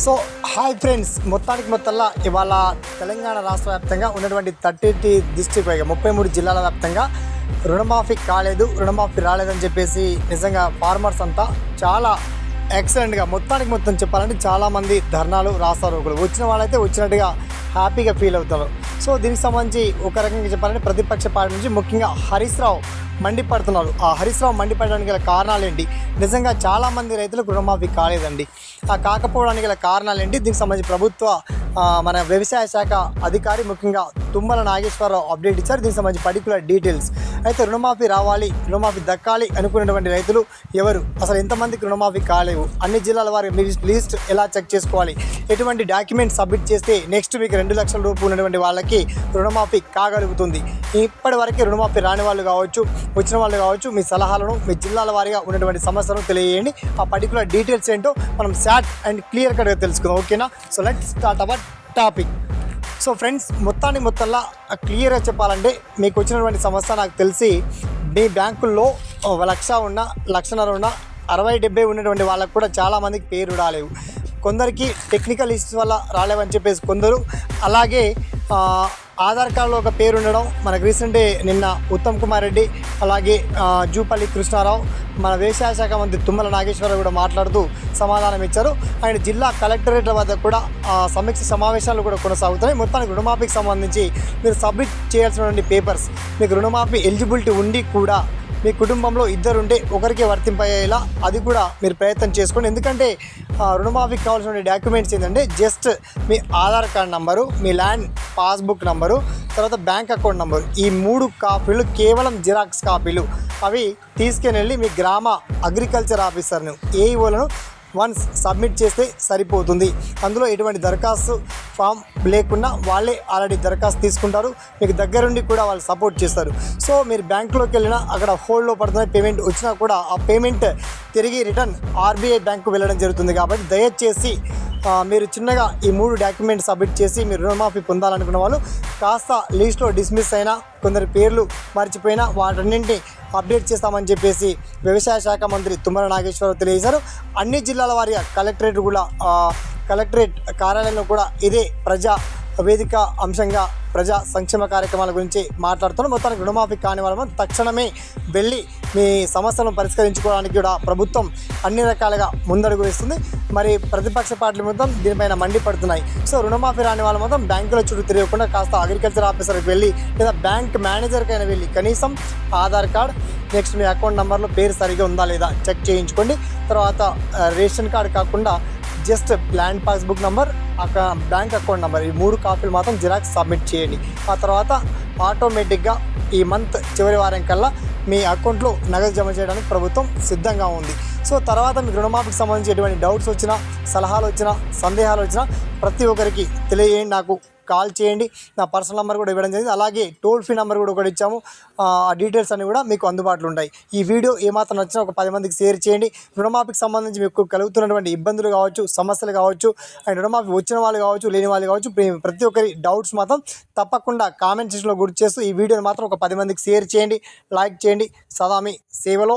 So hi friends. మొత్తానికి మొత్తంలో ఇవాళ తెలంగాణ రాష్ట్ర వ్యాప్తంగా ఉన్నటువంటి థర్టీ డిస్టిక్ పైగా ముప్పై మూడు జిల్లాల వ్యాప్తంగా రుణమాఫీ కాలేదు. రుణమాఫీ రాలేదని చెప్పేసి నిజంగా ఫార్మర్స్ అంతా చాలా ఎక్సలెంట్గా మొత్తానికి మొత్తం చెప్పాలంటే చాలామంది ధర్నాలు రాస్తారు. ఒకరు వచ్చిన వాళ్ళైతే వచ్చినట్టుగా హ్యాపీగా ఫీల్ అవుతారు. సో దీనికి సంబంధించి ఒక రకంగా చెప్పాలంటే ప్రతిపక్ష పార్టీ నుంచి ముఖ్యంగా హరీష్ రావు మండిపడుతున్నారు. ఆ హరీష్ రావు మండిపడడానికి గల కారణాలు ఏంటి? నిజంగా చాలామంది రైతులకు రుణమాఫీ కాలేదండి. ఆ కాకపోవడానికి గల కారణాలు ఏంటి? దీనికి సంబంధించి ప్రభుత్వ మన వ్యవసాయ శాఖ అధికారి ముఖ్యంగా తుమ్మల నాగేశ్వరరావు అప్డేట్ ఇచ్చారు. దీనికి సంబంధించి పర్టికులర్ డీటెయిల్స్ అయితే రుణమాఫీ రావాలి రుణమాఫీ దక్కాలి అనుకున్నటువంటి రైతులు ఎవరు? అసలు ఎంతమందికి రుణమాఫీ కాలేవు? అన్ని జిల్లాల వారి లిస్ట్ ఎలా చెక్ చేసుకోవాలి? ఎటువంటి డాక్యుమెంట్ సబ్మిట్ చేస్తే నెక్స్ట్ వీక్ రెండు లక్షల రూపాయలు ఉన్నటువంటి వాళ్ళకి రుణమాఫీ కాగలుగుతుంది. ఇప్పటి వరకు రుణమాఫీ రాని వాళ్ళు కావచ్చు వచ్చిన వాళ్ళు కావచ్చు మీ సలహాలను మీ జిల్లాల వారిగా ఉన్నటువంటి సమస్యలను తెలియజేయండి. ఆ పర్టికులర్ డీటెయిల్స్ ఏంటో మనం శాట్ అండ్ క్లియర్ కట్గా తెలుసుకుందాం. ఓకేనా? So let start our topic so friends మొత్తాన్ని మొత్తంలో క్లియర్గా చెప్పాలంటే మీకు వచ్చినటువంటి సమస్య నాకు తెలిసి మీ బ్యాంకుల్లో లక్ష ఉన్న లక్షన్నర ఉన్న అరవై డెబ్బై ఉన్నటువంటి వాళ్ళకు కూడా చాలామందికి పేరు రాలేవు. కొందరికి టెక్నికల్ ఇష్యూస్ వల్ల రాలేవని చెప్పేసి కొందరు అలాగే ఆధార్ కార్డులో ఒక పేరు ఉండడం మనకు రీసెంట్ నిన్న ఉత్తమ్ కుమార్ రెడ్డి అలాగే జూపల్లి కృష్ణారావు మన వ్యవసాయ శాఖ మంత్రి తుమ్మల నాగేశ్వరరావు కూడా మాట్లాడుతూ సమాధానం ఇచ్చారు. అండ్ జిల్లా కలెక్టరేట్ల వద్ద కూడా సమీక్ష సమావేశాలు కూడా కొనసాగుతున్నాయి. మొత్తానికి రుణమాఫీకి సంబంధించి మీరు సబ్మిట్ చేయాల్సినటువంటి పేపర్స్ మీకు రుణమాఫీ ఎలిజిబిలిటీ ఉండి కూడా మీ కుటుంబంలో ఇద్దరుంటే ఒకరికి వర్తింపయ్యేలా అది కూడా మీరు ప్రయత్నం చేసుకోండి. ఎందుకంటే రుణమాఫీకి కావాల్సిన డాక్యుమెంట్స్ ఏంటంటే జస్ట్ మీ ఆధార్ కార్డ్ నంబరు మీ ల్యాండ్ పాస్బుక్ నంబరు తర్వాత బ్యాంక్ అకౌంట్ నంబరు ఈ మూడు కాపీలు కేవలం జిరాక్స్ కాపీలు. అవి తీసుకెళ్ళి మీ గ్రామ అగ్రికల్చర్ ఆఫీసర్ను ఏఈఓలను వన్స్ సబ్మిట్ చేస్తే సరిపోతుంది. అందులో ఎటువంటి దరఖాస్తు ఫామ్ లేకుండా వాళ్ళే ఆల్రెడీ దరఖాస్తు తీసుకుంటారు. మీకు దగ్గరుండి కూడా వాళ్ళు సపోర్ట్ చేస్తారు. సో మీరు బ్యాంకులోకి వెళ్ళినా అక్కడ హోల్డ్లో పడుతున్న పేమెంట్ వచ్చినా కూడా ఆ పేమెంట్ తిరిగి రిటర్న్ ఆర్బీఐ బ్యాంకు వెళ్ళడం జరుగుతుంది. కాబట్టి దయచేసి మీరు చిన్నగా ఈ మూడు డాక్యుమెంట్స్ సబ్మిట్ చేసి మీరు రుణమాఫీ పొందాలనుకున్న వాళ్ళు కాస్త లీస్ట్లో డిస్మిస్ అయినా కొందరి పేర్లు మర్చిపోయినా వాటన్నింటినీ అప్డేట్ చేస్తామని చెప్పేసి వ్యవసాయ శాఖ మంత్రి తుమ్మల నాగేశ్వరరావు తెలియజేశారు. అన్ని జిల్లాల వారిగా కలెక్టరేట్ కూడా కలెక్టరేట్ కార్యాలయంలో కూడా ఇదే ప్రజా వేదిక అంశంగా ప్రజా సంక్షేమ కార్యక్రమాల గురించి మాట్లాడుతున్నాం. మొత్తానికి రుణమాఫీ కాని వాళ్ళం తక్షణమే వెళ్ళి మీ సమస్యలను పరిష్కరించుకోవడానికి కూడా ప్రభుత్వం అన్ని రకాలుగా ముందడుగు వేస్తుంది. మరి ప్రతిపక్ష పార్టీలు మొత్తం దీనిపైన మండిపడుతున్నాయి. సో రుణమాఫీ రాని వాళ్ళు మొత్తం బ్యాంకుల చుట్టూ తిరగకుండా కాస్త అగ్రికల్చర్ ఆఫీసర్కి వెళ్ళి లేదా బ్యాంక్ మేనేజర్కైనా వెళ్ళి కనీసం ఆధార్ కార్డ్ నెక్స్ట్ మీ అకౌంట్ నెంబర్లో పేరు సరిగా ఉందా లేదా చెక్ చేయించుకోండి. తర్వాత రేషన్ కార్డ్ కాకుండా జస్ట్ ల్యాండ్ పాస్బుక్ నెంబర్ అక్కడ బ్యాంక్ అకౌంట్ నెంబర్ ఈ మూడు కాపీలు మాత్రం జిరాక్స్ సబ్మిట్ చేయండి. ఆ తర్వాత ఆటోమేటిక్గా ఈ మంత్ చివరి వారం కల్లా మీ అకౌంట్లో నగదు జమ చేయడానికి ప్రభుత్వం సిద్ధంగా ఉంది. సో తర్వాత మీకు రుణమాఫీకి సంబంధించి ఎటువంటి డౌట్స్ వచ్చినా సలహాలు వచ్చినా సందేహాలు వచ్చినా ప్రతి ఒక్కరికి తెలియజేయండి నాకు. కాల్ చేయండి. నా పర్సనల్ నెంబర్ కూడా ఇవ్వడం జరిగింది. అలాగే టోల్ ఫ్రీ నెంబర్ కూడా ఒకటి ఇచ్చాము. ఆ డీటెయిల్స్ అన్ని కూడా మీకు అందుబాటులో ఉంటాయి. ఈ వీడియో ఏమాత్రం నచ్చినా ఒక పది మందికి షేర్ చేయండి. రుణమాఫీకి సంబంధించి మీకు కలుగుతున్నటువంటి ఇబ్బందులు కావచ్చు సమస్యలు కావచ్చు అండ్ రుణమాఫీ వచ్చిన వాళ్ళు కావచ్చు లేని వాళ్ళు కావచ్చు ప్రతి ఒక్కరి డౌట్స్ మాత్రం తప్పకుండా కామెంట్ సెక్షన్లో గుర్తు చేస్తూ ఈ వీడియోని మాత్రం ఒక పది మందికి షేర్ చేయండి. లైక్ చేయండి. సదా మీ సేవలో